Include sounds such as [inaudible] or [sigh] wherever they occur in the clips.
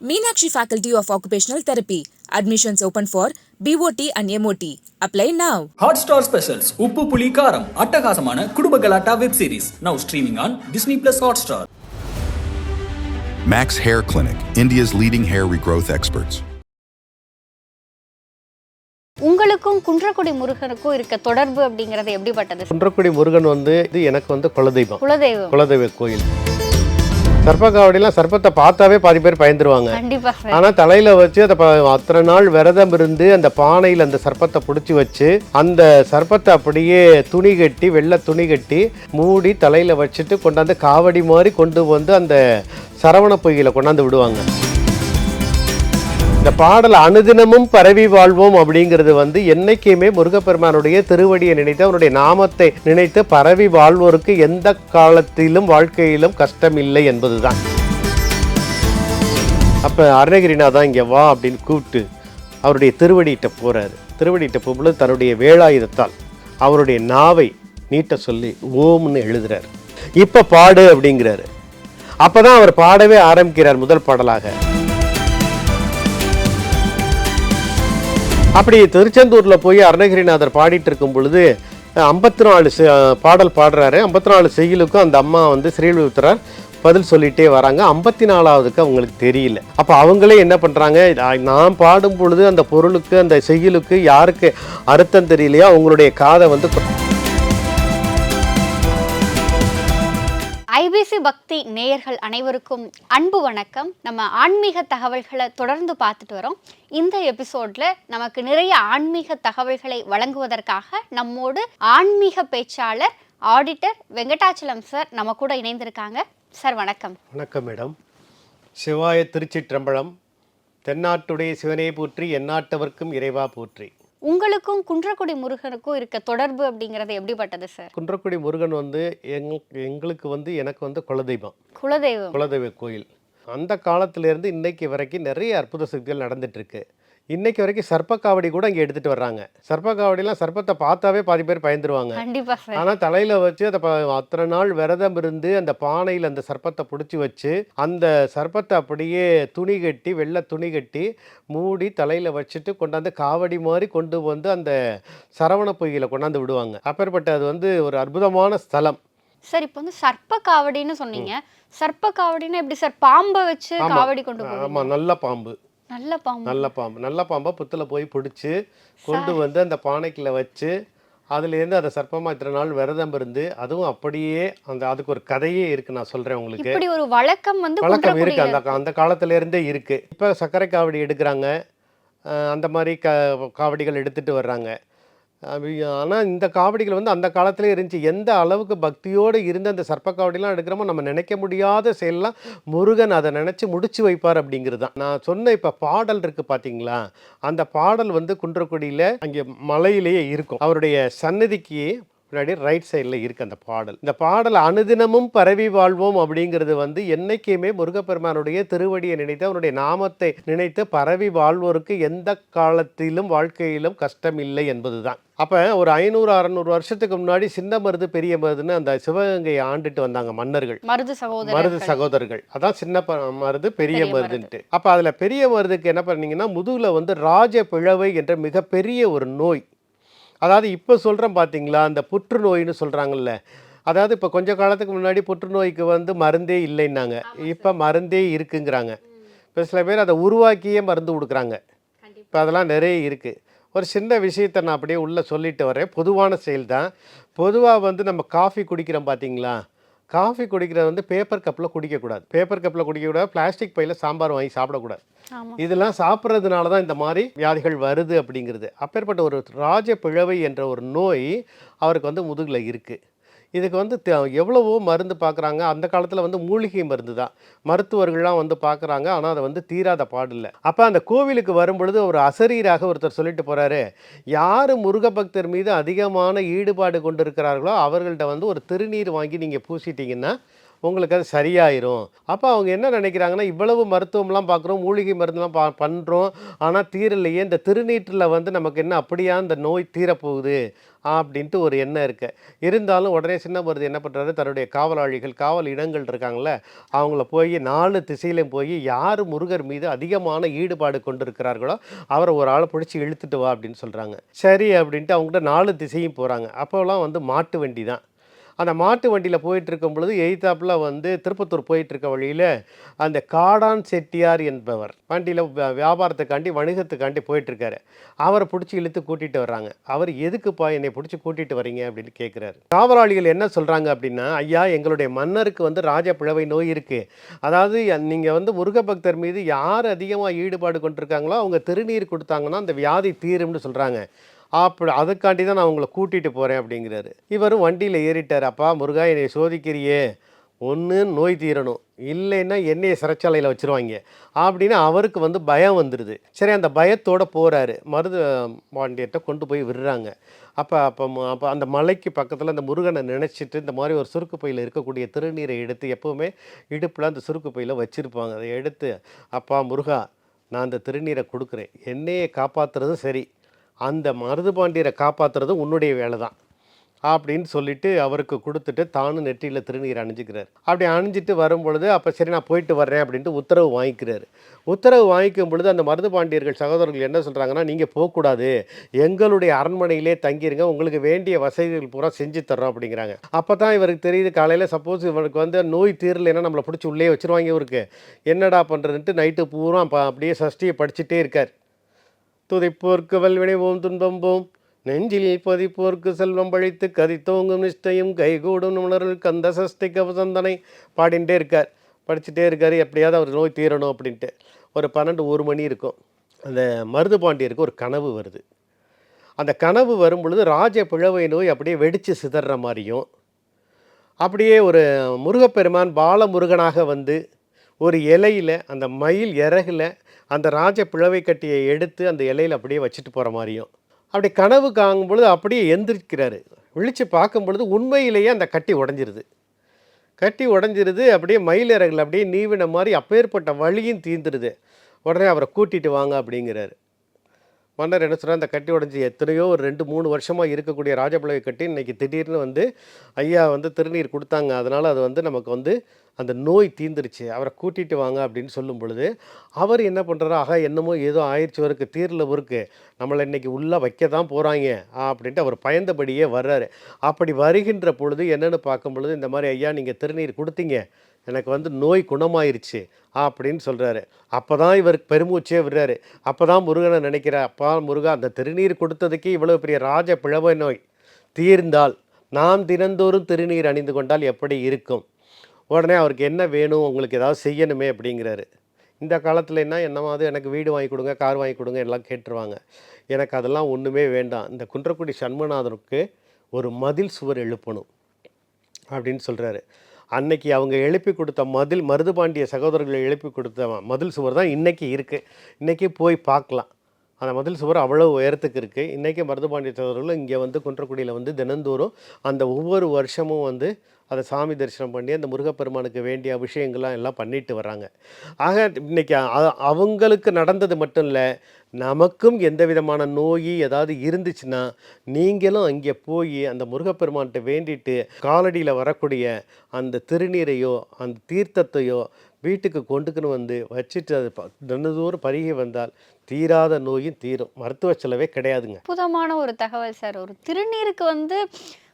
Meenakshi Faculty of Occupational Therapy. Admissions open for BOT and MOT. Apply now. Hotstar specials Uppu Puli Karam அட்டகாசமான குடும்ப கலாட்டா web series now streaming on Disney plus Hotstar Max Hair Clinic, India's leading hair regrowth experts. உங்களுக்கும் குன்றக்குடி முருகனுக்கும் இருக்க தொடர்பு அப்படிங்கறது எப்படிப்பட்டது குன்றக்குடி முருகன் வந்து இது எனக்கு வந்து குலதெய்வம் குலதெய்வம் குலதெய்வ கோயில் சர்ப்பக்காவடிலாம் சர்ப்பத்தை பார்த்தாவே பாதி பேர் பயந்துருவாங்க. கண்டிப்பா சார் ஆனா தலையில வச்சு அதை அத்தனை நாள் விரதம் இருந்து அந்த பானையில் அந்த சர்ப்பத்தை பிடிச்சி வச்சு அந்த சர்ப்பத்தை அப்படியே துணி கட்டி வெள்ளை துணி கட்டி மூடி தலையில வச்சுட்டு கொண்டாந்து காவடி மாதிரி கொண்டு வந்து அந்த சரவண பொய்யில கொண்டாந்து விடுவாங்க. இந்த பாடல் அனுதினமும் பரவி வாழ்வோம் அப்படிங்கிறது வந்து என்னைக்குமே முருகப்பெருமானுடைய திருவடியை நினைத்து அவருடைய நாமத்தை நினைத்து பரவி வாழ்வோருக்கு எந்த காலத்திலும் வாழ்க்கையிலும் கஷ்டம் இல்லை என்பதுதான். அப்போ அருணகிரிநாதா இங்கே வா அப்படின்னு கூப்பிட்டு அவருடைய திருவடியிட்ட போறாரு. திருவடியிட்ட போகும்போது தன்னுடைய வேலாயுதத்தால் அவருடைய நாவை நீட்ட சொல்லி ஓம்னு எழுதுறாரு. இப்போ பாடு அப்படிங்கிறாரு. அப்பதான் அவர் பாடவே ஆரம்பிக்கிறார் முதல் பாடலாக. அப்படி திருச்செந்தூரில் போய் அருணகிரிநாதர் பாடிட்டு இருக்கும் பொழுது ஐம்பத்தி நாலு பாடல் பாடுறாரு. ஐம்பத்தி நாலு செய்யலுக்கும் அந்த அம்மா வந்து ஸ்ரீவிழுத்தரார் பதில் சொல்லிட்டே வராங்க. ஐம்பத்தி நாலாவதுக்கு அவங்களுக்கு தெரியல. அப்போ அவங்களே என்ன பண்ணுறாங்க நான் பாடும் பொழுது அந்த பொருளுக்கு அந்த செய்யலுக்கு யாருக்கு அர்த்தம் தெரியலையோ அவங்களுடைய காதை வந்து ஐபிசி பக்தி நேயர்கள் அனைவருக்கும் அன்பு வணக்கம். நம்ம ஆன்மீக தகவல்களை தொடர்ந்து பார்த்துட்டு வரோம். இந்த எபிசோட்ல நமக்கு நிறைய ஆன்மீக தகவல்களை வழங்குவதற்காக நம்மோடு ஆன்மீக பேச்சாளர் ஆடிட்டர் வெங்கடாச்சலம் சார் நம்ம கூட இணைந்திருக்காங்க. சார் வணக்கம். வணக்கம் மேடம். சிவாய திருச்சிற்றம்பலம் தென்னாட்டுடைய சிவனை போற்றி எந்நாட்டவர்க்கும் இறைவா போற்றி. உங்களுக்கும் குன்றக்குடி முருகனுக்கும் இருக்க தொடர்பு அப்படிங்கிறது எப்படிப்பட்டது சார் குன்றக்குடி முருகன் வந்து எங் எங்களுக்கு வந்து எனக்கு வந்து குலதெய்வம். குலதெய்வம். குலதெய்வ கோயில். அந்த காலத்திலேருந்து இன்னைக்கு வரைக்கும் நிறைய அற்புத சக்திகள் நடந்துட்டு இருக்கு இன்னைக்கு வரைக்கும் சர்ப்ப காவடி கூட இங்கே எடுத்துட்டு வர்றாங்க. சர்ப்ப காவடிலாம் சர்ப்பத்தை பார்த்தாவே பாதி பேர் பயந்துருவாங்க. ஆனால் தலையில வச்சு அதை அத்தனை நாள் விரதம் இருந்து அந்த பானையில் அந்த சர்ப்பத்தை பிடிச்சி வச்சு அந்த சர்ப்பத்தை அப்படியே துணி கட்டி வெள்ளை துணி கட்டி மூடி தலையில வச்சுட்டு கொண்டாந்து காவடி மாதிரி கொண்டு வந்து அந்த சரவண பொய்யில கொண்டாந்து விடுவாங்க. அப்பேற்பட்ட அது வந்து ஒரு அற்புதமான ஸ்தலம். சார் இப்போ வந்து சர்ப்ப காவடின்னு சொன்னீங்க. சர்ப்ப காவடின்னா எப்படி சார்? பாம்பை வச்சு. காவடி கொண்டு ஆமாம் நல்ல பாம்பு. நல்ல பாம்பு. நல்ல பாம்பு. நல்ல பாம்பை புத்துல போய் பிடிச்சி கொண்டு வந்து அந்த பானைக்குள்ள வச்சு அதுலேருந்து அந்த சர்ப்பமா இத்தனை நாள் விரதம் இருந்து அதுவும் அப்படியே அந்த அதுக்கு ஒரு கதையே இருக்கு நான் சொல்றேன் உங்களுக்கு. இப்படி ஒரு வழக்கம் வந்து வழக்கம் இருக்கு. அந்த அந்த காலத்துல இருந்தே இருக்கு. இப்போ சர்க்கரை காவடி எடுக்கிறாங்க. அந்த மாதிரி க காவடிகள் எடுத்துட்டு வர்றாங்க. ஆனால் இந்த காவடிகள் வந்து அந்த காலத்திலே இருந்துச்சு. எந்த அளவுக்கு பக்தியோடு இருந்து அந்த சர்ப்ப காவடிலாம் எடுக்கிறோமோ நம்ம நினைக்க முடியாத செயல்லாம் முருகன் அதை நினச்சி முடிச்சு வைப்பார் அப்படிங்கிறது தான். நான் சொன்ன இப்போ பாடல் இருக்குது பார்த்தீங்களா அந்த பாடல் வந்து குன்றக்குடியில் அங்கே மலையிலேயே இருக்கும். அவருடைய சன்னதிக்கு முன்னாடி ரைட் சைடில் இருக்கு அந்த பாடல். இந்த பாடல் அனுதினமும் பரவி வாழ்வோம் அப்படிங்கிறது வந்து என்னைக்குமே முருகப்பெருமானுடைய திருவடியை நினைத்து அவருடைய நாமத்தை நினைத்து பரவி வாழ்வோருக்கு எந்த காலத்திலும் வாழ்க்கையிலும் கஷ்டம் இல்லை என்பதுதான். அப்போ ஒரு ஐநூறு அறநூறு வருஷத்துக்கு முன்னாடி சின்ன மருது பெரிய மருதுன்னு அந்த சிவகங்கையை ஆண்டுட்டு வந்தாங்க மன்னர்கள். மருது மருது சகோதரர் சகோதரர்கள். அதான் சின்ன மருது பெரிய பெரிய மருதுன்ட்டு. அப்போ அதில் பெரிய மருதுக்கு என்ன பண்ணீங்கன்னா முதுகில் வந்து ராஜ பிழவை என்ற மிகப்பெரிய ஒரு நோய். அதாவது இப்போ சொல்கிறேன் பார்த்தீங்களா அந்த புற்றுநோயின்னு சொல்கிறாங்கல்ல அதாவது இப்போ கொஞ்ச காலத்துக்கு முன்னாடி புற்றுநோய்க்கு வந்து மருந்தே இல்லைன்னாங்க. இப்போ மருந்தே இருக்குங்கிறாங்க. இப்போ சில பேர் அதை உருவாக்கியே மருந்து கொடுக்குறாங்க. இப்போ அதெல்லாம் நிறைய இருக்குது ஒரு சின்ன விஷயத்தை நான் அப்படியே உள்ளே சொல்லிட்டு வரேன். பொதுவான செயல் தான். பொதுவாக வந்து நம்ம காஃபி குடிக்கிறோம் பார்த்தீங்களா காஃபி குடிக்கிறது வந்து பேப்பர் கப்பில் குடிக்கக்கூடாது. பேப்பர் கப்பில் குடிக்கக்கூடாது பிளாஸ்டிக் பையில் சாம்பார் வாங்கி சாப்பிடக்கூடாது. இதெல்லாம் சாப்பிட்றதுனால தான் இந்த மாதிரி வியாதிகள் வருது அப்படிங்கிறது. அப்பேற்பட்ட ஒரு ராஜ பிழவை என்ற ஒரு நோய் அவருக்கு வந்து முதுகில் இருக்குது இதுக்கு வந்து த- எவ்வளவோ மருந்து பார்க்குறாங்க அந்த காலத்தில் வந்து மூலிகை மருந்து தான். மருத்துவர்கள்லாம் வந்து பார்க்குறாங்க ஆனால் அதை வந்து தீராத பாடில்லை அப்போ அந்த கோவிலுக்கு வரும்பொழுது ஒரு அசரீராக ஒருத்தர் சொல்லிட்டு போகிறாரு யார் முருகபக்தர் மீது அதிகமான ஈடுபாடு கொண்டிருக்கிறார்களோ அவர்கள்ட்ட வந்து ஒரு திருநீர் வாங்கி நீங்கள் பூசிட்டிங்கன்னா உங்களுக்கு அது சரியாயிரும். அப்போ அவங்க என்ன நினைக்கிறாங்கன்னா இவ்வளவு மருத்துவம்லாம் பார்க்குறோம் மூலிகை மருந்துலாம் பா பண்ணுறோம் ஆனால் தீரலையே இந்த திருநீற்றில் வந்து நமக்கு என்ன அப்படியா இந்த நோய் தீரப்போகுது? அப்படின்ட்டு ஒரு எண்ணம் இருக்கு. இருந்தாலும் உடனே சின்ன மருது என்ன பண்ணுறாரு தன்னுடைய காவலாளிகள் காவல் இடங்கள் இருக்காங்கள அவங்கள போய் நாலு திசையிலையும் போய் யார் முருகர் மீது அதிகமான ஈடுபாடு கொண்டிருக்கிறார்களோ அவரை ஒரு ஆளை பிடிச்சி இழுத்துட்டு வா அப்படின்னு சொல்கிறாங்க சரி அப்படின்ட்டு அவங்ககிட்ட நாலு திசையும் போகிறாங்க அப்போல்லாம் வந்து மாட்டு வண்டி தான் அந்த மாட்டு வண்டியில் போயிட்டு இருக்கும் பொழுது எய்தாப்பில் வந்து திருப்பத்தூர் போயிட்டு இருக்க வழியில் அந்த காடான் செட்டியார் என்பவர் வண்டியில் வியாபாரத்துக்காண்டி வணிகத்துக்காண்டி போயிட்டுருக்காரு. அவரை பிடிச்சி இழுத்து கூட்டிகிட்டு வர்றாங்க. அவர் எதுக்குப்பா என்னை பிடிச்சி கூட்டிகிட்டு வரீங்க அப்படின்னு கேட்குறாரு காவலாளிகள் என்ன சொல்கிறாங்க அப்படின்னா ஐயா எங்களுடைய மன்னருக்கு வந்து ராஜப்பிழவை நோய் இருக்குது அதாவது நீங்கள் வந்து முருகபக்தர் மீது யார் அதிகமாக ஈடுபாடு கொண்டிருக்காங்களோ அவங்க திருநீர் கொடுத்தாங்கன்னா அந்த வியாதி தீரும்னு சொல்கிறாங்க அப்படி அதுக்காண்டி தான் நான் உங்களை கூட்டிகிட்டு போகிறேன் அப்படிங்கிறாரு. இவரும் வண்டியில் ஏறிட்டார். அப்பா முருகா என்னை சோதிக்கிறியே. ஒன்று நோய் தீரணும். இல்லைன்னா என்னையை சிறைச்சாலையில் வச்சுருவாங்க. அப்படின்னு அவருக்கு வந்து பயம் வந்துடுது சரி அந்த பயத்தோடு போகிறாரு மருது பாண்டியர்கிட்ட கொண்டு போய் விடுறாங்க. அப்போ அப்போ அப்போ அந்த மலைக்கு பக்கத்தில் அந்த முருகனை நினச்சிட்டு இந்த மாதிரி ஒரு சுருக்கு பையில் இருக்கக்கூடிய திருநீரை எடுத்து எப்போவுமே இடுப்பில் அந்த சுருக்கு பையில் வச்சுருப்பாங்க. அதை எடுத்து அப்பா முருகா நான் அந்த திருநீரை கொடுக்குறேன். என்னையை காப்பாற்றுறதும் சரி. அந்த மருதுபாண்டியரை காப்பாற்றுறது உன்னுடைய வேலை தான் அப்படின்னு சொல்லிட்டு அவருக்கு கொடுத்துட்டு தானும் நெற்றியில் திருநீர் அணிஞ்சிக்கிறார். அப்படி அணிஞ்சிட்டு வரும் பொழுது அப்போ சரி நான் போயிட்டு வர்றேன் அப்படின்ட்டு உத்தரவு வாங்கிக்கிறாரு. உத்தரவு வாங்கிக்கும் பொழுது அந்த மருதுபாண்டியர்கள் சகோதரர்கள் என்ன சொல்கிறாங்கன்னா நீங்கள் போகக்கூடாது. எங்களுடைய அரண்மனையிலே தங்கிருங்க. உங்களுக்கு வேண்டிய வசதிகள் பூரா செஞ்சு தர்றோம் அப்படிங்கிறாங்க. அப்போ தான் இவருக்கு தெரியுது காலையில் சப்போஸ் இவருக்கு வந்து நோய் தீரலைன்னா நம்மளை பிடிச்சி உள்ளே வச்சுருவாங்க இவருக்கு. என்னடா பண்ணுறதுன்ட்டு நைட்டு பூரா அப்படியே சஷ்டியை படிச்சுட்டே இருக்கார். துதைப்போர்க்கு வல்வினை ஓம் துன்பம் போம் நெஞ்சில் பதிப்போர்க்கு செல்வம் பழித்து கதித்தோங்கும் நிஷ்டையும் கைகூடும் உணர்வு கந்த சஷ்டி கவசந்தனை பாடிகிட்டே இருக்கார். படிச்சுட்டே இருக்கார் எப்படியாவது அவர் நோய் தீரணும் அப்படின்ட்டு. ஒரு பன்னெண்டு ஒரு மணி இருக்கும். அந்த மருது பாண்டியருக்கு ஒரு கனவு வருது. அந்த கனவு வரும் பொழுது ராஜ பிழவை நோய் அப்படியே வெடித்து சிதற மாதிரியும் அப்படியே ஒரு முருகப்பெருமான் பாலமுருகனாக வந்து ஒரு இலையில் அந்த மயில் இறகுல அந்த ராஜ பிளவை கட்டியை எடுத்து அந்த இலையில் அப்படியே வச்சுட்டு போகிற மாதிரியும். அப்படி கனவு காங்கும் பொழுது அப்படியே எந்திரிக்கிறாரு. விழித்து பார்க்கும் பொழுது உண்மையிலேயே அந்த கட்டி உடஞ்சிருது. கட்டி உடஞ்சிருது அப்படியே மயில் இறகுல அப்படியே நீவின மாதிரி அப்பேற்பட்ட வழியும் தீந்துருது. உடனே அவரை கூட்டிட்டு வாங்க அப்படிங்கிறாரு. மன்னர் என்ன சொன்னால் அந்த கட்டி உடஞ்சி எத்தனையோ ஒரு ரெண்டு மூணு வருஷமாக இருக்கக்கூடிய ராஜபிளவை கட்டி இன்றைக்கி திடீர்னு வந்து ஐயா வந்து திருநீர் கொடுத்தாங்க. அதனால் அது வந்து நமக்கு வந்து அந்த நோய் தீந்துருச்சு. அவரை கூட்டிட்டு வாங்க அப்படின்னு சொல்லும் பொழுது அவர் என்ன பண்ணுறாரு ஆகா என்னமோ ஏதோ ஆயிடுச்சு அவருக்கு தீரில் இருக்கு நம்மளை இன்னைக்கு உள்ளே வைக்க தான் போகிறாங்க அப்படின்ட்டு அவர் பயந்தபடியே வர்றாரு. அப்படி வருகின்ற பொழுது என்னென்னு பார்க்கும் பொழுது இந்த மாதிரி ஐயா நீங்கள் திருநீர் கொடுத்தீங்க. எனக்கு வந்து நோய் குணமாயிருச்சு அப்படின்னு சொல்கிறாரு அப்போ தான் இவருக்கு பெருமூச்சே விடுறாரு. அப்போ தான் முருகனை நினைக்கிறார் அப்பா முருகா அந்த திருநீர் கொடுத்ததுக்கே இவ்வளோ பெரிய ராஜ பிழவை நோய். தீர்ந்தால் நாம் தினந்தோறும் திருநீர் அணிந்து கொண்டால் எப்படி இருக்கும்? உடனே அவருக்கு என்ன வேணும் உங்களுக்கு ஏதாவது செய்யணுமே அப்படிங்கிறாரு. இந்த காலத்தில் என்ன என்னமாவது எனக்கு வீடு வாங்கி கொடுங்க கார் வாங்கி கொடுங்க எல்லாம் கேட்டுருவாங்க. எனக்கு அதெல்லாம் ஒன்றுமே வேண்டாம். இந்த குன்றக்குடி சண்மநாதருக்கு ஒரு மதில் சுவர் எழுப்பணும் அப்படின்னு சொல்கிறாரு அன்னைக்கு அவங்க எழுப்பி கொடுத்த மதில் மருதுபாண்டிய சகோதரர்களை எழுப்பி கொடுத்த மதில் சுவர் தான் இன்றைக்கி இருக்குது இன்றைக்கி போய் பார்க்கலாம். அந்த மதில் சுவர் அவ்வளோ உயரத்துக்கு இருக்குது இன்றைக்கி மருதுபாண்டிய சகோதரர்களும் இங்கே வந்து குன்றக்குடியில் வந்து தினந்தோறும் அந்த ஒவ்வொரு வருஷமும் வந்து அதை சாமி தரிசனம் பண்ணி அந்த முருகப்பெருமானுக்கு வேண்டிய அபிஷேகங்கள்லாம் எல்லாம் பண்ணிட்டு வராங்க ஆக இன்றைக்கி அவங்களுக்கு நடந்தது மட்டும் இல்லை நமக்கும் எந்த விதமான நோய் ஏதாவது இருந்துச்சுன்னா நீங்களும் அங்கே போய் அந்த முருகப்பெருமான்கிட்ட வேண்டிட்டு காலடியில் வரக்கூடிய அந்த திருநீரையோ அந்த தீர்த்தத்தையோ வீட்டுக்கு கொண்டுக்குன்னு வந்து வச்சுட்டு அது ப- தினந்தோறும் பருகி வந்தால் தீராத நோயும் தீரும். மருத்துவ செலவே கிடையாதுங்க. அற்புதமான ஒரு தகவல் சார். ஒரு திருநீருக்கு வந்து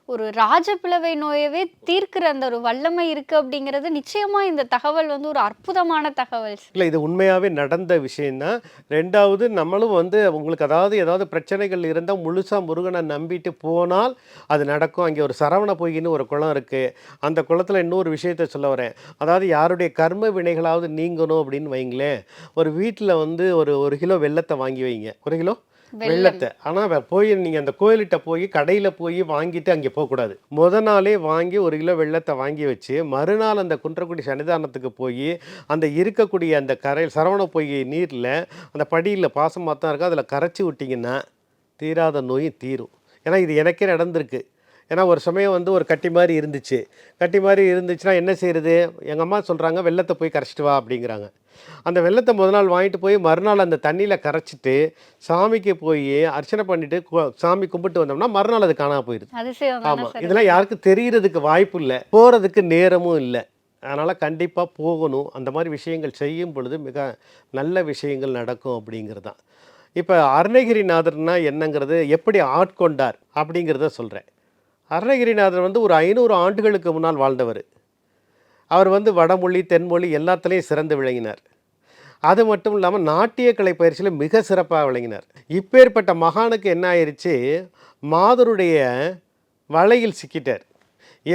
ஒரு ராஜபிளவை நோயவே தீர்க்கிற அந்த ஒரு வல்லமை இருக்கு அப்படிங்கிறது நிச்சயமா இந்த தகவல் வந்து ஒரு அற்புதமான தகவல். இல்லை இது உண்மையாகவே நடந்த விஷயம்தான். ரெண்டாவது நம்மளும் வந்து உங்களுக்கு அதாவது ஏதாவது பிரச்சனைகள் இருந்தால் முழுசாக முருகனை நம்பிட்டு போனால் அது நடக்கும். அங்கே ஒரு சரவண பொய்ன்னு ஒரு குளம் இருக்குது அந்த குளத்தில் இன்னொரு விஷயத்த சொல்ல வரேன். அதாவது யாருடைய கர்ம வினைகளாவது நீங்கணும் அப்படின்னு வைங்களேன். ஒரு வீட்டில் வந்து ஒரு ஒரு கிலோ வெள்ளத்தை வாங்கி வைங்க. ஒரு கிலோ? வெள்ளத்தை. ஆனால் போய் நீங்கள் அந்த கோயில்கிட்ட போய் கடையில் போய் வாங்கிட்டு அங்கே போகக்கூடாது. முத நாளே வாங்கி ஒரு கிலோ வெள்ளத்தை வாங்கி வச்சு மறுநாள் அந்த குன்றக்குடி சன்னிதானத்துக்கு போய் அந்த இருக்கக்கூடிய அந்த கரை சரவண பொய் நீரில் அந்த படியில் பாசமாக தான் இருக்கும் அதில் கரைச்சி விட்டிங்கன்னா தீராத நோயும் தீரும். ஏன்னா இது எனக்கே நடந்திருக்கு. ஏன்னா ஒரு சமயம் வந்து ஒரு கட்டி மாதிரி இருந்துச்சு. கட்டி மாதிரி இருந்துச்சுன்னா என்ன செய்யறது எங்கள் அம்மா சொல்கிறாங்க வெள்ளத்தை போய் கரைச்சிட்டு வா அப்படிங்கிறாங்க. அந்த வெள்ளத்தை முத நாள் வாங்கிட்டு போய் மறுநாள் அந்த தண்ணியில் கரைச்சிட்டு சாமிக்கு போய் அர்ச்சனை பண்ணிட்டு சாமி கும்பிட்டு வந்தோம்னா மறுநாள் அது காணாம போயிடுது ஆமாம் இதெல்லாம் யாருக்கும் தெரியறதுக்கு வாய்ப்பு இல்லை. போகிறதுக்கு நேரமும் இல்லை. அதனால் கண்டிப்பாக போகணும். அந்த மாதிரி விஷயங்கள் செய்யும் பொழுது மிக நல்ல விஷயங்கள் நடக்கும் அப்படிங்கிறது தான் இப்போ அருணகிரிநாதர்னா என்னங்கிறது எப்படி ஆட்கொண்டார் அப்படிங்கிறத சொல்கிறேன் அருணகிரிநாதர் வந்து ஒரு ஐநூறு ஆண்டுகளுக்கு முன்னால் வாழ்ந்தவர். அவர் வந்து வடமொழி தென்மொழி எல்லாத்துலேயும் சிறந்து விளங்கினார். அது மட்டும் இல்லாமல் நாட்டிய கலை பயிற்சியில் மிக சிறப்பாக விளங்கினார். இப்பேற்பட்ட மகானுக்கு என்ன ஆயிருச்சு? மாதருடைய வலையில் சிக்கிட்டார்.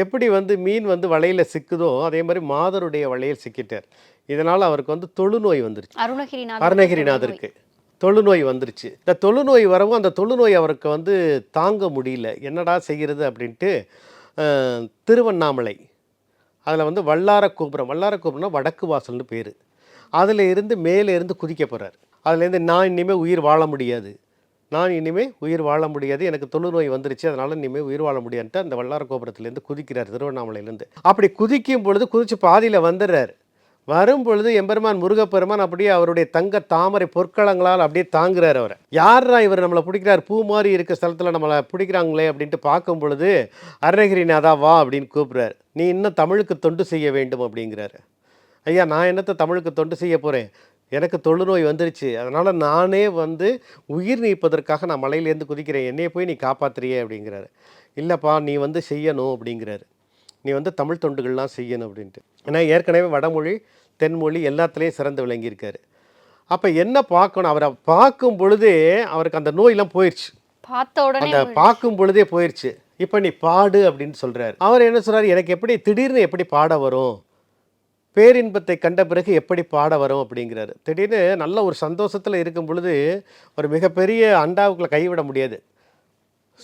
எப்படி வந்து மீன் வந்து வலையில் சிக்குதோ அதே மாதிரி மாதருடைய வலையில் சிக்கிட்டார். இதனால் அவருக்கு வந்து தொழுநோய் வந்துருச்சு. அருணகிரிநாதர் அருணகிரிநாதருக்கு தொழுநோய் வந்துருச்சு. இந்த தொழுநோய் வரவும் அந்த தொழுநோய் அவருக்கு வந்து தாங்க முடியல. என்னடா செய்கிறது அப்படின்ட்டு திருவண்ணாமலை அதில் வந்து வல்லார கோபுரம் வல்லார கோபுரம்னா வடக்கு வாசல்னு பேர். அதில் இருந்து மேலே இருந்து குதிக்க போகிறார் அதுலேருந்து நான் இனிமேல் உயிர் வாழ முடியாது. நான் இனிமேல் உயிர் வாழ முடியாது. எனக்கு தொழுநோய் வந்துருச்சு. அதனால் இனிமேல் உயிர் வாழ முடியாதுன்ட்டு அந்த வல்லார கோபுரத்துலேருந்து குதிக்கிறார் திருவண்ணாமலையிலேருந்து. அப்படி குதிக்கும் பொழுது குதிச்சு பாதியில் வந்துடுறார். வரும் பொழுது எம்பெருமான் முருகப்பெருமான் அப்படியே அவருடைய தங்க தாமரை பொற்களங்களால் அப்படியே தாங்குறார் அவரை. யாரா இவர் நம்மளை பிடிக்கிறார்? பூ மாதிரி இருக்க ஸ்தலத்தில் நம்மளை பிடிக்கிறாங்களே அப்படின்ட்டு பார்க்கும் பொழுது அருணகிரிநாதா வா அப்படின்னு கூப்பிட்றாரு. நீ இன்னும் தமிழுக்கு தொண்டு செய்ய வேண்டும் அப்படிங்கிறாரு. ஐயா நான் என்னத்தை தமிழுக்கு தொண்டு செய்ய போகிறேன் எனக்கு தொழுநோய் வந்துருச்சு. அதனால் நானே வந்து உயிர் நீப்பதற்காக நான் மலையிலேருந்து குதிக்கிறேன். என்னையை போய் நீ காப்பாற்றுறியே அப்படிங்கிறாரு. இல்லைப்பா நீ வந்து செய்யணும் அப்படிங்கிறாரு. நீ வந்து தமிழ் தொண்டுகள்லாம் செய்யணும் அப்படின்ட்டு. ஏன்னா ஏற்கனவே வடமொழி தென்மொழி எல்லாத்துலேயும் சிறந்து விளங்கியிருக்காரு. அப்போ என்ன பார்க்கணும்? அவரை பார்க்கும் பொழுதே அவருக்கு அந்த நோயெல்லாம் போயிடுச்சு பார்த்த உடனே அந்த பார்க்கும் பொழுதே போயிடுச்சு இப்போ நீ பாடு அப்படின்னு சொல்றாரு. அவர் என்ன சொல்றாரு? எனக்கு எப்படி திடீர்னு எப்படி பாட வரும்? பேரின்பத்தை கண்ட பிறகு எப்படி பாட வரும்? அப்படிங்கிறாரு. திடீர்னு நல்ல ஒரு சந்தோஷத்தில் இருக்கும் பொழுது ஒரு மிகப்பெரிய அண்டாவுக்குள்ள கைவிட முடியாது.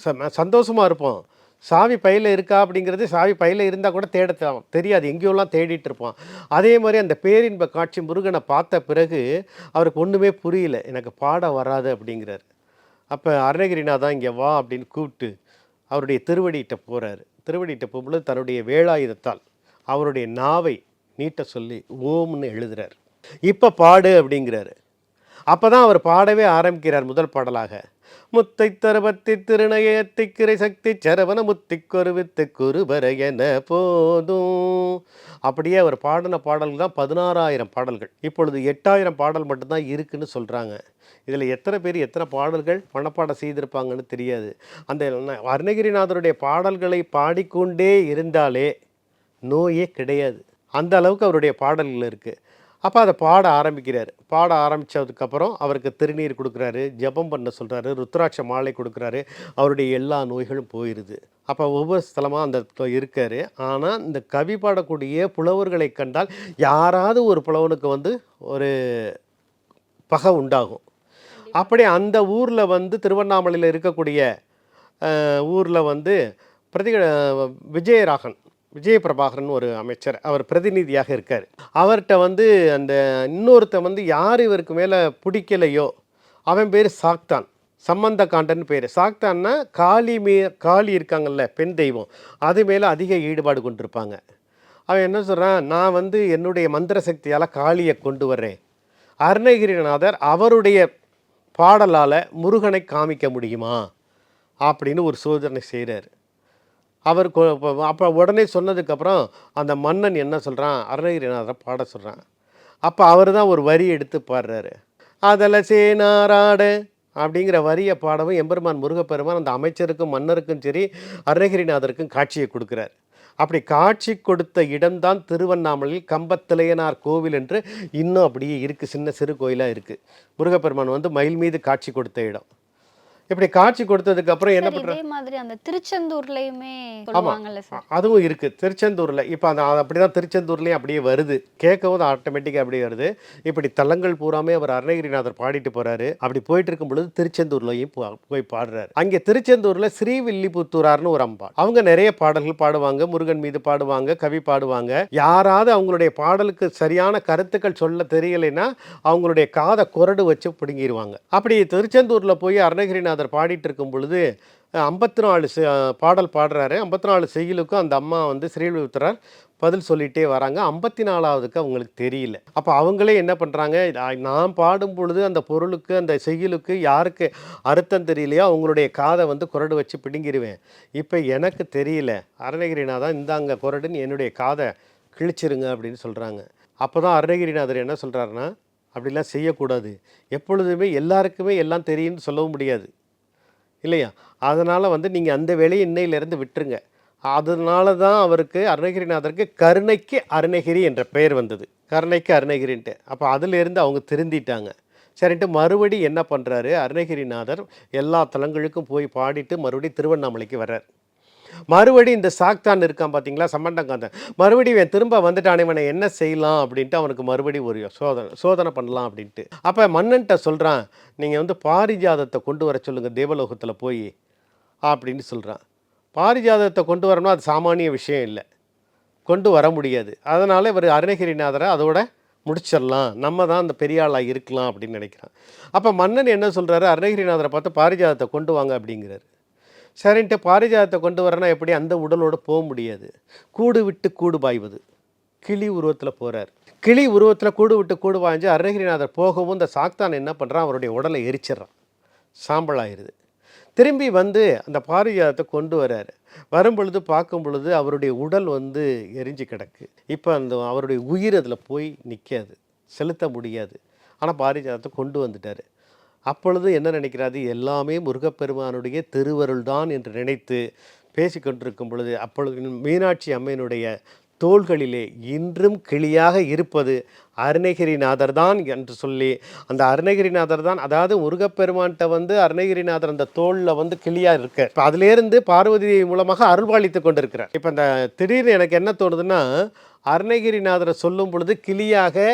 ச- சந்தோஷமா இருப்போம். சாவி பையில் இருக்கா அப்படிங்கிறது சாவி பையில் இருந்தால் கூட தேட தெரியாது. எங்கேயோலாம் தேடிட்டு இருப்போம் அதே மாதிரி அந்த பேரின்ப காட்சி முருகனை பார்த்த பிறகு அவருக்கு ஒன்றுமே புரியல. எனக்கு பாட வராது அப்படிங்கிறாரு. அப்போ அருணகிரிநாதா இங்கே வா அப்படின்னு கூப்பிட்டு அவருடைய திருவடிகிட்ட போகிறாரு திருவடிகிட்ட போகும்பொழுது தன்னுடைய வேலாயுதத்தால் அவருடைய நாவை நீட்ட சொல்லி ஓம்னு எழுதுறார். இப்போ பாடு அப்படிங்கிறாரு. அப்போ தான் அவர் பாடவே ஆரம்பிக்கிறார் முதல் பாடலாக. முத்தை தருபத்தி திருநயத்தி கிரை சக்தி சரவண முத்தி கொருவித்து குருபர என போதும். அப்படியே அவர் பாடின பாடல்கள் தான் பதினாறாயிரம் பாடல்கள். இப்பொழுது எட்டாயிரம் பாடல் மட்டும்தான் இருக்குன்னு சொல்கிறாங்க இதில் எத்தனை பேர் எத்தனை பாடல்கள் மனப்பாடம் செய்திருப்பாங்கன்னு தெரியாது. அந்த அருணகிரிநாதருடைய பாடல்களை பாடிக்கொண்டே இருந்தாலே நோயே கிடையாது. அந்த அளவுக்கு அவருடைய பாடல்கள் இருக்குது அப்போ அதை பாட ஆரம்பிக்கிறார். பாட ஆரம்பித்ததுக்கப்புறம் அவருக்கு திருநீர் கொடுக்குறாரு ஜெபம் பண்ண சொல்கிறாரு ருத்ராட்ச மாலை கொடுக்குறாரு. அவருடைய எல்லா நோய்களும் போயிடுது அப்போ ஒவ்வொரு ஸ்தலமாக அந்த இடத்துல இருக்கார். ஆனால் இந்த கவி பாடக்கூடிய புலவர்களை கண்டால் யாராவது ஒரு புலவனுக்கு வந்து ஒரு பகை உண்டாகும். அப்படி அந்த ஊரில் வந்து திருவண்ணாமலையில் இருக்கக்கூடிய ஊரில் வந்து பிரதி விஜயராகன் விஜயபிரபாகரன் ஒரு அமைச்சர் அவர் பிரதிநிதியாக இருக்கார். அவர்கிட்ட வந்து அந்த இன்னொருத்த வந்து யார் இவருக்கு மேலே பிடிக்கலையோ அவன் பேர் சாக்தான் சம்பந்த காண்டன்னு பேர். சாக்தான்னா காளி மே காளி இருக்காங்கல்ல பெண் தெய்வம் அது மேலே அதிக ஈடுபாடு கொண்டிருப்பாங்க. அவன் என்ன சொல்கிறான் நான் வந்து என்னுடைய மந்திர சக்தியால் காளியை கொண்டு வர்றேன். அருணகிரிநாதர் அவருடைய பாடலால் முருகனை காமிக்க முடியுமா? அப்படின்னு ஒரு சோதனை செய்கிறார் அவர் அப்போ உடனே சொன்னதுக்கப்புறம் அந்த மன்னன் என்ன சொல்கிறான் அருணகிரிநாதரை பாட சொல்கிறான் அப்போ அவர் தான் ஒரு வரி எடுத்து பாடுறாரு. அதில் சேனாராடு அப்படிங்கிற வரியை பாடவும் எம்பெருமான் முருகப்பெருமான் அந்த அமைச்சருக்கும் மன்னருக்கும் சரி அருணகிரிநாதருக்கும் காட்சியை கொடுக்குறார். அப்படி காட்சி கொடுத்த இடம்தான் திருவண்ணாமலையில் கம்பத்திலையனார் கோவில் என்று இன்னும் அப்படியே இருக்குது சின்ன சிறு கோயிலாக இருக்குது முருகப்பெருமான் வந்து மயில் மீது காட்சி கொடுத்த இடம். இப்படி காட்சி கொடுத்ததுக்கு அப்புறம் என்ன இதே மாதிரி அந்த திருச்செந்தூர்லயுமே சொல்லுவாங்கல்ல சார். அதுவும் இருக்குது திருச்செந்தூரில். இப்போ அந்த அப்படி தான் திருச்செந்தூர்லேயும் அப்படியே வருது. கேட்கவும் ஆட்டோமேட்டிக்காக அப்படியே வருது. இப்படி தலங்கள் பூராமே அவர் அருணகிரிநாதர் பாடிட்டு போகிறாரு அப்படி போயிட்டு இருக்கும் பொழுது திருச்செந்தூர்லையும் போய் பாடுறாரு. அங்கே திருச்செந்தூரில் ஸ்ரீவில்லிபுத்தூரார்னு ஒரு அம்பாள். அவங்க நிறைய பாடல்கள் பாடுவாங்க. முருகன் மீது பாடுவாங்க கவி பாடுவாங்க. யாராவது அவங்களுடைய பாடலுக்கு சரியான கருத்துக்கள் சொல்ல தெரியலைன்னா அவங்களுடைய காதை குரடு வச்சு பிடுங்கிடுவாங்க அப்படி திருச்செந்தூரில் போய் அருணகிரிநாதர் அருணகிரிநாதர் பாடிட்டு இருக்கும் பொழுது ஐம்பத்தி நாலு பாடல் பாடுறாரு. ஐம்பத்தி நாலு செய்யுளுக்கும் அந்த அம்மா வந்து ஸ்ரீவில்லிபுத்தரார் பதில் சொல்லிகிட்டே வராங்க. ஐம்பத்தி நாலாவதுக்கு அவங்களுக்கு தெரியல. அப்போ அவங்களே என்ன பண்ணுறாங்க நான் பாடும் பொழுது அந்த பொருளுக்கு அந்த செய்யுளுக்கு யாருக்கு அர்த்தம் தெரியலையோ அவங்களுடைய காதை வந்து குரடு வச்சு பிடுங்கிடுவேன் இப்போ எனக்கு தெரியல. அருணகிரிநாதா இந்தாங்க குரடுன்னு என்னுடைய காதை கிழிச்சிருங்க அப்படின்னு சொல்கிறாங்க அப்போ தான் அருணகிரிநாதர் என்ன சொல்கிறாருன்னா அப்படிலாம் செய்யக்கூடாது. எப்பொழுதுமே எல்லாருக்குமே எல்லாம் தெரியும்னு சொல்லவும் முடியாது. இல்லையா? அதனால் வந்து நீங்கள் அந்த வேலையை இன்னையிலேருந்து விட்டுருங்க. அதனால தான் அவருக்கு அருணகிரிநாதருக்கு கருணைக்கு அருணகிரி என்ற பெயர் வந்தது. கருணைக்கு அருணகிரின்ட்டு. அப்போ அதிலிருந்து அவங்க திருந்திட்டாங்க. சரின்ட்டு மறுபடி என்ன பண்ணுறாரு அருணகிரிநாதர் எல்லா தலங்களுக்கும் போய் பாடிட்டு மறுபடியும் திருவண்ணாமலைக்கு வர்றார். மறுபடி இந்த சாக்தான் இருக்கான் பார்த்தீங்களா சம்பண்டங்காந்தன் மறுபடியும் இவன் திரும்ப வந்துட்டான் இவனை என்ன செய்யலாம் அப்படின்ட்டு அவனுக்கு மறுபடி ஒரு சோதனை சோதனை பண்ணலாம் அப்படின்ட்டு. அப்போ மன்னன்ட்ட சொல்கிறான் நீங்கள் வந்து பாரிஜாதத்தை கொண்டு வர சொல்லுங்கள் தேவலோகத்தில் போய் அப்படின்னு சொல்கிறான் பாரிஜாதத்தை கொண்டு வரணும் அது சாமானிய விஷயம் இல்லை. கொண்டு வர முடியாது. அதனால் இவர் அருணகிரிநாதரை அதோட முடிச்சிடலாம். நம்ம தான் அந்த பெரிய ஆளாக இருக்கலாம் அப்படின்னு நினைக்கிறான். அப்போ மன்னன் என்ன சொல்கிறாரு அருணகிரிநாதரை பார்த்து பாரிஜாதத்தை கொண்டு வாங்க அப்படிங்கிறாரு. சரின்ட்டு பாரிஜாதத்தை கொண்டு வரனா எப்படி? அந்த உடலோடு போக முடியாது. கூடு விட்டு கூடு பாய்வது. கிளி உருவத்தில் போகிறார் கிளி உருவத்தில் கூடு விட்டு கூடு பாய்ஞ்சு அருணகிரிநாதர் போகவும் இந்த சாக்தான் என்ன பண்ணுறான் அவருடைய உடலை எரிச்சிடுறான். சாம்பலாயிருது திரும்பி வந்து அந்த பாரிஜாதத்தை கொண்டு வராரு. வரும் பொழுது பார்க்கும் பொழுது அவருடைய உடல் வந்து எரிஞ்சு கிடக்கு. இப்போ அந்த அவருடைய உயிர் அதில் போய் நிற்காது செலுத்த முடியாது. ஆனால் பாரிஜாதத்தை கொண்டு வந்துட்டார். அப்பொழுது என்ன நினைக்கிறாரு? எல்லாமே முருகப்பெருமானுடைய திருவருள் தான் என்று நினைத்து பேசிக்கொண்டிருக்கும் பொழுது அப்பொழுது மீனாட்சி அம்மையினுடைய தோள்களிலே இன்றும் கிளியாக இருப்பது அருணகிரிநாதர் தான் என்று சொல்லி அந்த அருணகிரிநாதர் தான் அதாவது முருகப்பெருமான்கிட்ட வந்து அருணகிரிநாதர் அந்த தோளில் வந்து கிளியாக இருக்கு இப்போ அதிலேருந்து பார்வதி மூலமாக அருள்வாளித்து கொண்டிருக்கிறார். இப்போ அந்த திடீர்னு எனக்கு என்ன தோணுதுன்னா அருணகிரிநாதரை சொல்லும் பொழுது கிளியாக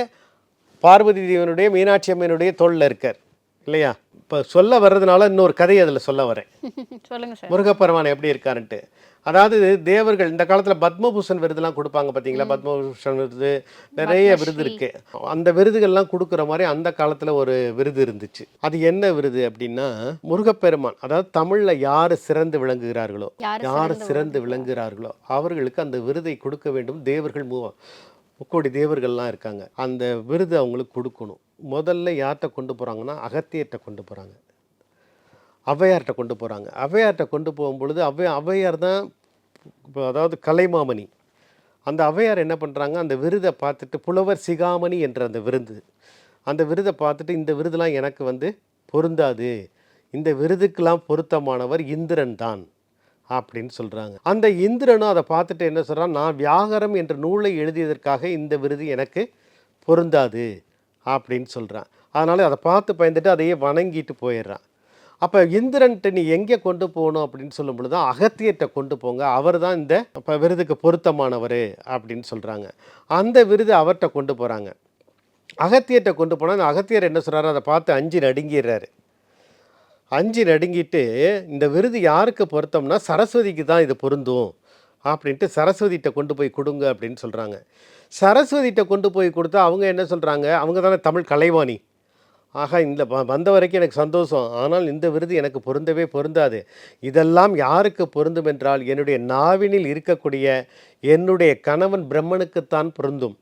பார்வதி தேவனுடைய மீனாட்சி அம்மனுடைய தோளில் இருக்கார். இல்லையா? இப்போ சொல்ல வர்றதுனால இன்னொரு கதை அதில் சொல்ல வரேன். [laughs] சொல்லுங்க சார். முருகப்பெருமான் எப்படி இருக்காருன்ட்டு. அதாவது தேவர்கள் இந்த காலத்தில் பத்மபூஷன் விருதுலாம் கொடுப்பாங்க பார்த்தீங்களா பத்மபூஷன் விருது நிறைய விருது இருக்கு. அந்த விருதுகள்லாம் கொடுக்குற மாதிரி அந்த காலத்தில் ஒரு விருது இருந்துச்சு. அது என்ன விருது அப்படின்னா முருகப்பெருமான் அதாவது தமிழில் யார் சிறந்து விளங்குகிறார்களோ யாரு சிறந்து விளங்குகிறார்களோ அவர்களுக்கு அந்த விருதை கொடுக்க வேண்டும். தேவர்கள் மூவா முக்கோடி தேவர்கள்லாம் இருக்காங்க. அந்த விருது அவங்களுக்கு கொடுக்கணும். முதல்ல யார்கிட்ட கொண்டு போகிறாங்கன்னா அகத்தியர்கிட்ட கொண்டு போகிறாங்க ஔவையார்கிட்ட கொண்டு போகிறாங்க ஔவையார்கிட்ட கொண்டு போகும்பொழுது ஔவை ஔவையார் தான் இப்போ அதாவது கலைமாமணி. அந்த ஔவையார் என்ன பண்ணுறாங்க அந்த விருதை பார்த்துட்டு புலவர் சிகாமணி என்ற அந்த விருது அந்த விருதை பார்த்துட்டு இந்த விருதுலாம் எனக்கு வந்து பொருந்தாது. இந்த விருதுக்கெலாம் பொருத்தமானவர் இந்திரன் தான் அப்படின்னு சொல்கிறாங்க அந்த இந்திரனும் அதை பார்த்துட்டு என்ன சொல்கிறான் நான் வியாகரம் என்ற நூலை எழுதியதற்காக இந்த விருது எனக்கு பொருந்தாது. அப்படின்னு சொல்கிறான் அதனால் அதை பார்த்து பயந்துட்டு அதையே வணங்கிட்டு போயிடுறான். அப்போ இந்திரன்ட்டு நீ எங்கே கொண்டு போகணும் அப்படின்னு சொல்லும் பொழுது தான் அகத்தியர்கிட்ட கொண்டு போங்க. அவர் தான் இந்த இப்போ விருதுக்கு பொருத்தமானவர் அப்படின்னு சொல்கிறாங்க அந்த விருது அவர்கிட்ட கொண்டு போகிறாங்க அகத்தியர்கிட்ட கொண்டு போனால் அந்த அகத்தியர் என்ன சொல்கிறாரு அதை பார்த்து அஞ்சு நடுங்கிடுறாரு அஞ்சு நடுங்கிட்டு இந்த விருது யாருக்கு பொருத்தம்னா சரஸ்வதிக்கு தான் இது பொருந்தும். அப்படின்ட்டு சரஸ்வதிகிட்ட கொண்டு போய் கொடுங்க அப்படின்னு சொல்கிறாங்க சரஸ்வதிகிட்ட கொண்டு போய் கொடுத்தா அவங்க என்ன சொல்கிறாங்க அவங்க தானே தமிழ் கலைவாணி. ஆகா இந்த வ- வந்த வரைக்கும் எனக்கு சந்தோஷம். ஆனால் இந்த விருது எனக்கு பொருந்தவே பொருந்தாது. இதெல்லாம் யாருக்கு பொருந்தும் என்றால் என்னுடைய நாவினில் இருக்கக்கூடிய என்னுடைய கணவன் பிரம்மனுக்குத்தான் பொருந்தும்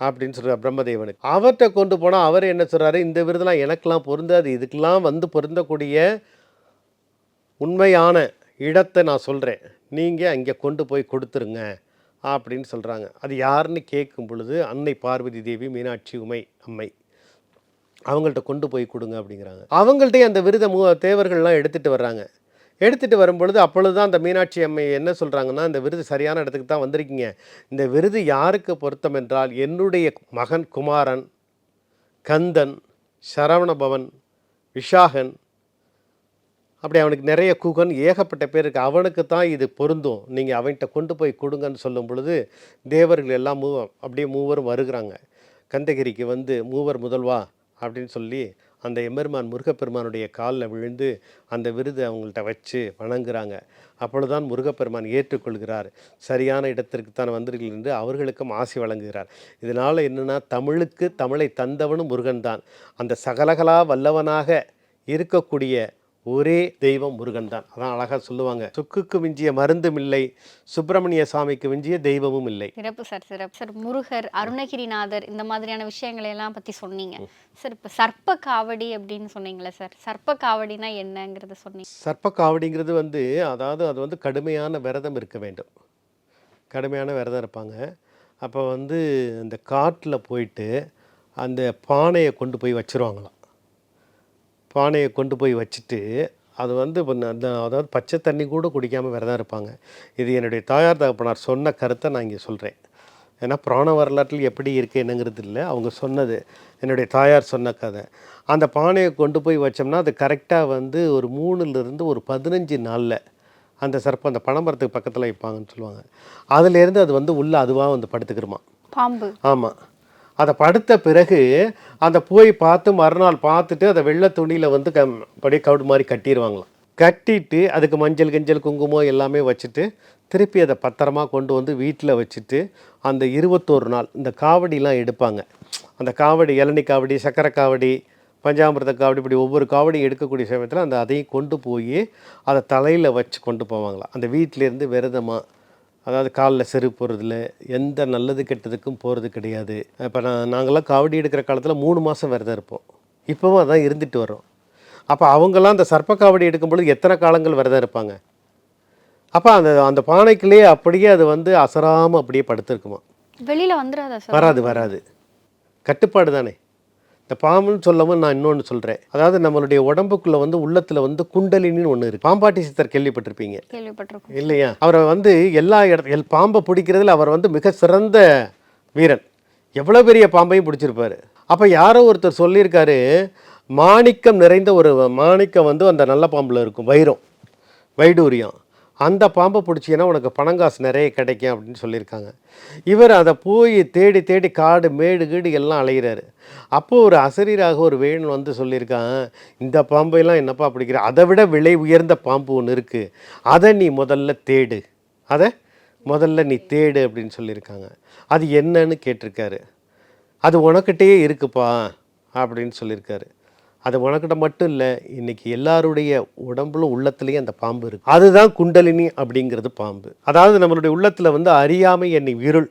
அப்படின்னு சொல்கிறார் பிரம்மதேவனுக்கு. அவர்கிட்ட கொண்டு போனால் அவர் என்ன சொல்கிறாரு இந்த விருதெல்லாம் எனக்கெல்லாம் பொருந்தாது. இதுக்கெல்லாம் வந்து பொருந்தக்கூடிய உண்மையான இடத்தை நான் சொல்கிறேன் நீங்கள் அங்கே கொண்டு போய் கொடுத்துருங்க. அப்படின்னு சொல்கிறாங்க அது யாருன்னு கேட்கும் பொழுது அன்னை பார்வதி தேவி மீனாட்சி உமை அம்மை அவங்கள்ட்ட கொண்டு போய் கொடுங்க அப்படிங்கிறாங்க. அவங்கள்ட்டே அந்த விருதை மூ தேவர்கள்லாம் எடுத்துகிட்டு வர்றாங்க. எடுத்துகிட்டு வரும்பொழுது அப்பொழுது தான் அந்த மீனாட்சி அம்மை என்ன சொல்கிறாங்கன்னா இந்த விருது சரியான இடத்துக்கு தான் வந்திருக்கீங்க. இந்த விருது யாருக்கு பொருத்தம் என்றால் என்னுடைய மகன் குமாரன் கந்தன் சரவணபவன் விஷாகன் அப்படி அவனுக்கு நிறைய குகன் ஏகப்பட்ட பேர் இருக்கு. அவனுக்கு தான் இது பொருந்தும். நீங்கள் அவன்கிட்ட கொண்டு போய் கொடுங்கன்னு சொல்லும் பொழுது தேவர்கள் எல்லாம் மூவ அப்படியே மூவரும் வருகிறாங்க. கந்தகிரிக்கு வந்து மூவர் முதல்வா அப்படின்னு சொல்லி அந்த எம்பெருமான் முருகப்பெருமானுடைய காலில் விழுந்து அந்த விருது அவங்கள்ட்ட வச்சு வணங்குறாங்க. அப்பொழுதுதான் முருகப்பெருமான் ஏற்றுக்கொள்கிறார். சரியான இடத்திற்கு தான் வந்திருக்கிறது என்று அவர்களுக்கும் ஆசை வழங்குகிறார். இதனால் என்னென்னா தமிழுக்கு தமிழை தந்தவனும் முருகன் தான் அந்த சகலகலா வல்லவனாக இருக்கக்கூடிய ஒரே தெய்வம் முருகன் தான். அதான் அழகாக சொல்லுவாங்க. சுக்குக்கு மிஞ்சிய மருந்தும் இல்லை சுப்பிரமணிய சாமிக்கு மிஞ்சிய தெய்வமும் இல்லை. சிறப்பு சார் சிறப்பு. சார் முருகர் அருணகிரிநாதர் இந்த மாதிரியான விஷயங்களை எல்லாம் பத்தி சொன்னீங்க. சார் இப்போ சர்ப்ப காவடி அப்படின்னு சொன்னீங்களே சார் சர்ப்ப காவடினா என்னங்கிறத சொன்னீங்க. சர்ப்ப காவடிங்கிறது வந்து அதாவது அது வந்து கடுமையான விரதம் இருக்க வேண்டும். கடுமையான விரதம் இருப்பாங்க. அப்போ வந்து அந்த காட்டில் போயிட்டு அந்த பானையை கொண்டு போய் வச்சிருவாங்களாம். பானையை கொண்டு போய் வச்சுட்டு அது வந்து அந்த அதாவது பச்சை தண்ணி கூட குடிக்காமல் விரதம் இருப்பாங்க. இது என்னுடைய தாயார் தகப்பனார் சொன்ன கருத்தை நான் இங்கே சொல்கிறேன் ஏன்னா புராண வரலாற்றில் எப்படி இருக்குது என்னங்கிறது இல்லை. அவங்க சொன்னது என்னுடைய தாயார் சொன்ன கதை. அந்த பானையை கொண்டு போய் வச்சோம்னா அது கரெக்டாக வந்து ஒரு மூணுலேருந்து ஒரு பதினஞ்சு நாளில் அந்த சர்ப்பம் அந்த பனைமரத்துக்கு பக்கத்தில் வைப்பாங்கன்னு சொல்லுவாங்க. அதுலேருந்து அது வந்து உள்ளே அதுவாக வந்து படுத்துக்கிருமா. பாம்பு. ஆமாம் அதை படுத்த பிறகு அந்த போய் பார்த்து மறுநாள் பார்த்துட்டு அதை வெள்ளை துணியில் வந்து கம் அப்படியே கவுடு மாதிரி கட்டிடுவாங்களாம் கட்டிட்டு அதுக்கு மஞ்சள் கிஞ்சல் குங்குமம் எல்லாமே வச்சுட்டு திருப்பி அதை பத்திரமா கொண்டு வந்து வீட்டில் வச்சுட்டு அந்த இருபத்தோரு நாள் இந்த காவடிலாம் எடுப்பாங்க. அந்த காவடி இளநி காவடி சக்கரை காவடி பஞ்சாமிரத காவடி இப்படி ஒவ்வொரு காவடியும் எடுக்கக்கூடிய சமயத்தில் அந்த அதையும் கொண்டு போய் அதை தலையில் வச்சு கொண்டு போவாங்களாம். அந்த வீட்டிலேருந்து விரதமாக அதாவது காலில் செருப்பு போகிறதுல எந்த நல்லது கெட்டதுக்கும் போகிறது கிடையாது. இப்போ நான் நாங்கள்லாம் காவடி எடுக்கிற காலத்தில் மூணு மாதம் விரதம் இருப்போம். இப்போவும் அதான் இருந்துட்டு வரோம் அப்போ அவங்கெல்லாம் அந்த சர்ப்ப காவடி எடுக்கும் பொழுது எத்தனை காலங்கள் விரதம் இருப்பாங்க? அப்போ அந்த அந்த பானைக்குள்ளேயே அப்படியே அது வந்து அசராமல் அப்படியே படுத்திருக்குமா வெளியில வந்துடாதா வராது வராது. கட்டுப்பாடு தானே? இந்த பாம்புன்னு சொல்லவும் நான் இன்னொன்று சொல்கிறேன் அதாவது நம்மளுடைய உடம்புக்குள்ளே வந்து உள்ளத்தில் வந்து குண்டலினின்னு ஒன்று இருக்குது பாம்பாட்டி சித்தர் கேள்விப்பட்டிருப்பீங்க. கேள்விப்பட்டிருக்கோம். இல்லையா? அவரை வந்து எல்லா இடத்து எல் பாம்பை பிடிக்கிறதுல அவர் வந்து மிக சிறந்த வீரன். எவ்வளோ பெரிய பாம்பையும் பிடிச்சிருப்பாரு. அப்போ யாரோ ஒருத்தர் சொல்லியிருக்காரு மாணிக்கம் நிறைந்த ஒரு மாணிக்கம் வந்து அந்த நல்ல பாம்பில் இருக்கும் வைரம். வைடூரியம். அந்த பாம்பை பிடிச்சிங்கன்னா உனக்கு பணங்காசு நிறைய கிடைக்கும் அப்படின்னு சொல்லியிருக்காங்க. இவர் அதை போய் தேடி தேடி காடு மேடு கீடு எல்லாம் அலைகிறாரு அப்போது ஒரு அசரீராக ஒரு வேணன் வந்து சொல்லியிருக்கான் இந்த பாம்பையெல்லாம் என்னப்பா பிடிக்கிற? அதை விட விலை உயர்ந்த பாம்பு ஒன்று இருக்குது அதை நீ முதல்ல தேடு. அதை முதல்ல நீ தேடு அப்படின்னு சொல்லியிருக்காங்க. அது என்னன்னு கேட்டிருக்காரு. அது உனக்கிட்டேயே இருக்குப்பா அப்படின்னு சொல்லியிருக்காரு. அது உனக்கிட்ட மட்டும் இல்லை இன்னைக்கு எல்லாருடைய உடம்புலும் உள்ளத்துலேயும் அந்த பாம்பு இருக்கு. அதுதான் குண்டலினி அப்படிங்கிறது பாம்பு. அதாவது நம்மளுடைய உள்ளத்தில் வந்து அறியாமை என்னை இருள்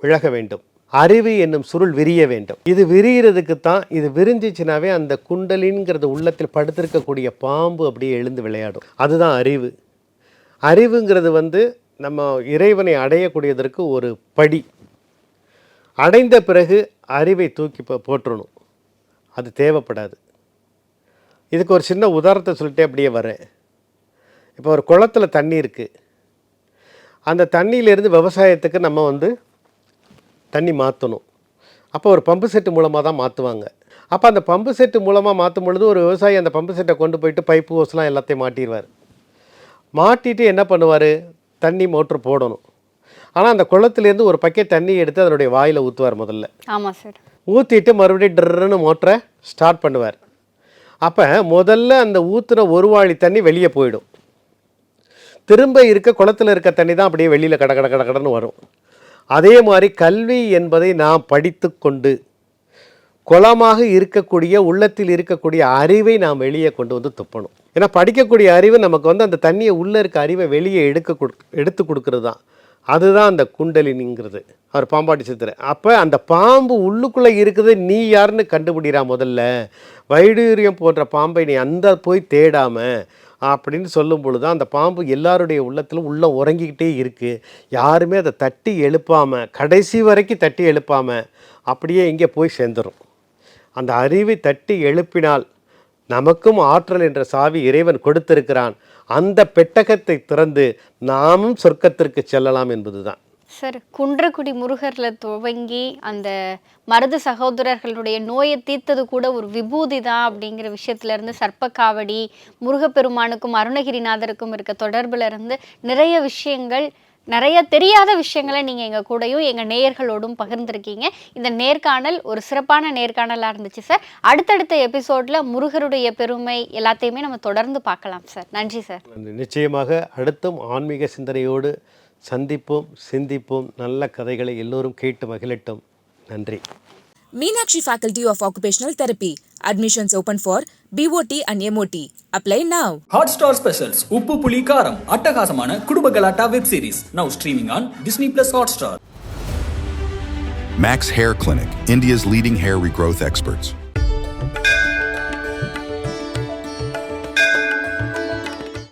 விலக வேண்டும். அறிவு என்னும் சுருள் விரிய வேண்டும். இது விரிகிறதுக்கு தான் இது விரிஞ்சிச்சுனாவே அந்த குண்டலின்ங்கிறது உள்ளத்தில் படுத்திருக்கக்கூடிய பாம்பு அப்படியே எழுந்து விளையாடும். அதுதான் அறிவு. அறிவுங்கிறது வந்து நம்ம இறைவனை அடையக்கூடியதற்கு ஒரு படி. அடைந்த பிறகு அறிவை தூக்கி போ- போட்டுறணும் அது தேவைப்படாது. இதுக்கு ஒரு சின்ன உதாரணத்தை சொல்லிட்டே அப்படியே வரேன். இப்போ ஒரு குளத்துல தண்ணி இருக்குது அந்த தண்ணியிலேருந்து விவசாயத்துக்கு நம்ம வந்து தண்ணி மாற்றணும் அப்போ ஒரு பம்பு செட்டு மூலமாக தான் மாற்றுவாங்க அப்போ அந்த பம்பு செட்டு மூலமாக மாற்றும் பொழுது ஒரு விவசாயி அந்த பம்பு செட்டை கொண்டு போயிட்டு பைப்பு ஹோஸ்லாம் எல்லாத்தையும் மாட்டிடுவார் மாட்டிட்டு என்ன பண்ணுவார்? தண்ணி மோட்ரு போடணும். ஆனால் அந்த குளத்துலேருந்து ஒரு பக்கெட் தண்ணி எடுத்து அதனுடைய வாயில் ஊற்றுவார் முதல்ல. ஆமா சார். ஊற்றிட்டு மறுபடியும் டர்ன்னு மோட்டரை ஸ்டார்ட் பண்ணுவார். அப்போ முதல்ல அந்த ஊற்றுன ஒரு வாழி தண்ணி வெளியே போயிடும். திரும்ப இருக்க குளத்துல இருக்க தண்ணி தான் அப்படியே வெளியில் கட கட கட கடன்னு வரும். அதே மாதிரி கல்வி என்பதை நாம் படித்து கொண்டு குளமாக இருக்கக்கூடிய உள்ளத்தில் இருக்கக்கூடிய அறிவை நாம் வெளியே கொண்டு வந்து துப்பணும். ஏன்னா படிக்கக்கூடிய அறிவு நமக்கு வந்து அந்த தண்ணியை உள்ளே இருக்க அறிவை வெளியே எடுக்க கொடு எடுத்து கொடுக்கறது தான். அதுதான் அந்த குண்டலினிங்கிறது. அவர் பாம்பாட்டி சித்திரை. அப்போ அந்த பாம்பு உள்ளுக்குள்ளே இருக்குது நீ யாருன்னு கண்டுபிடிறா முதல்ல. வைடூரியம் போன்ற பாம்பை நீ அந்த போய் தேடாமல் அப்படின்னு சொல்லும் பொழுது அந்த பாம்பு எல்லாருடைய உள்ளத்திலும் உள்ளே உறங்கிக்கிட்டே இருக்குது யாருமே அதை தட்டி எழுப்பாமல் கடைசி வரைக்கும் தட்டி எழுப்பாமல் அப்படியே இங்கே போய் சேர்ந்துடும் அந்த அறிவை தட்டி எழுப்பினால் நமக்கும் ஆற்றல் என்ற சாவி இறைவன் கொடுத்திருக்கிறான். அந்த பெட்டகத்தை திறந்து நாமும் சொர்க்கத்திற்கு செல்லலாம் என்பதுதான். சார் குன்றக்குடி முருகரில் துவங்கி அந்த மருது சகோதரர்களுடைய நோயை தீர்த்தது கூட ஒரு விபூதி தான் அப்படிங்கிற விஷயத்துலேருந்து சர்ப்பக்காவடி முருகப்பெருமானுக்கும் அருணகிரிநாதருக்கும் இருக்க தொடர்பில் இருந்து நிறைய விஷயங்கள் நிறைய தெரியாத விஷயங்களை நீங்கள் எங்கள் கூடயும் எங்கள் நேயர்களோடும் பகிர்ந்திருக்கீங்க. இந்த நேர்காணல் ஒரு சிறப்பான நேர்காணலாக இருந்துச்சு சார். அடுத்தடுத்த எபிசோடில் முருகருடைய பெருமை எல்லாத்தையுமே நம்ம தொடர்ந்து பார்க்கலாம் சார். நன்றி சார். நிச்சயமாக அடுத்தும் ஆன்மீக சிந்தனையோடு சந்திப்போம் சிந்திப்போம். நல்ல கதைகளை எல்லோரும் கேட்டு மகிழட்டும். நன்றி. Meenakshi Faculty of Occupational Therapy. Admissions open for BOT and MOT. Apply now. Hotstar specials உப்பு புளி காரம் அட்டகாசமான குடும்ப கலாட்டா web series now streaming on Disney plus Hotstar Max Hair Clinic, India's leading hair regrowth experts.